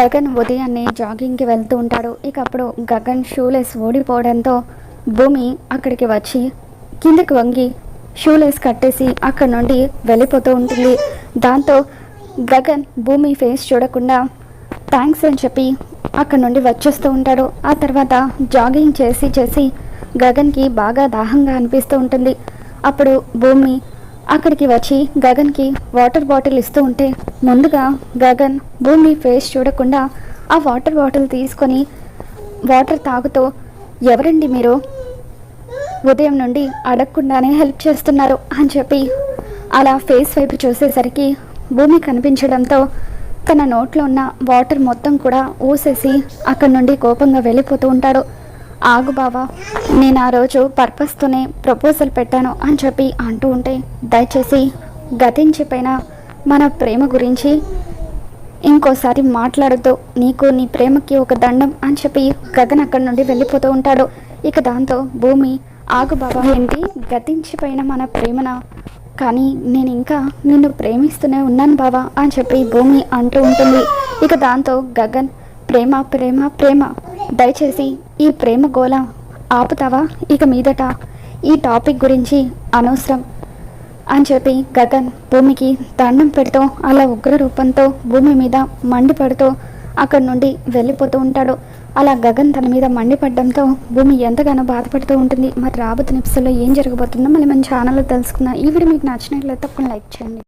గగన్ ఉదయాన్నే జాగింగ్కి వెళ్తూ ఉంటాడు. ఇక అప్పుడు గగన్ షూలెస్ ఓడిపోవడంతో భూమి అక్కడికి వచ్చి కిందకి వంగి షూలెస్ కట్టేసి అక్కడి నుండి వెళ్ళిపోతూ ఉంటుంది. దాంతో గగన్ భూమి ఫేస్ చూడకుండా థ్యాంక్స్ అని చెప్పి అక్కడి నుండి వచ్చేస్తూ ఉంటాడు. ఆ తర్వాత జాగింగ్ చేసి చేసి గగన్కి బాగా దాహంగా అనిపిస్తూ ఉంటుంది. అప్పుడు భూమి అక్కడికి వచ్చి గగన్కి వాటర్ బాటిల్ ఇస్తూ ఉంటే ముందుగా గగన్ భూమి ఫేస్ చూడకుండా ఆ వాటర్ బాటిల్ తీసుకొని వాటర్ తాగుతూ ఎవరండి మీరు? ఉదయం నుండి అడగకుండానే హెల్ప్ చేస్తున్నారు అని చెప్పి అలా ఫేస్ వైపు చూసేసరికి భూమి కనిపించడంతో తన నోట్లో ఉన్న వాటర్ మొత్తం కూడా ఊసేసి అక్కడి నుండి కోపంగా వెళ్ళిపోతూ ఉంటాడు. ఆగు బావా నేను ఆ రోజు పర్పస్తోనే ప్రపోజల్ పెట్టాను అని చెప్పి అంటూ ఉంటే దయచేసి గతించిపోయిన మన ప్రేమ గురించి ఇంకోసారి మాట్లాడద్దు. నీకు నీ ప్రేమకి ఒక దండం అని చెప్పి గగన్ అక్కడి నుండి వెళ్ళిపోతూ ఉంటాడు. ఇక దాంతో భూమి ఆగు బాబా ఏంటి? గతించిపోయిన మన ప్రేమన? కానీ నేను ఇంకా నిన్ను ప్రేమిస్తూనే ఉన్నాను బాబా అని చెప్పి భూమి అంటూ ఉంటుంది. ఇక దాంతో గగన్ ప్రేమ ప్రేమ ప్రేమ దయచేసి ఈ ప్రేమ గోల ఆపుతావా? ఇక మీదట ఈ టాపిక్ గురించి అనవసరం. అని చెప్పి గగన్ భూమికి దండం పెడుతూ అలా ఉగ్ర రూపంతో భూమి మీద మండిపడుతూ అక్కడి నుండి వెళ్ళిపోతూ ఉంటాడు. అలా గగన్ తన మీద మండిపడడంతో భూమి ఎంతగానో బాధపడుతూ ఉంటుంది. మరి రాబోతున్న ఎపిసోడ్లో ఏం జరగబోతుందో మళ్ళీ మన ఛానల్లో తెలుసుకుందాం. ఈ వీడియో మీకు నచ్చినట్లయితే తప్పకుండా లైక్ చేయండి.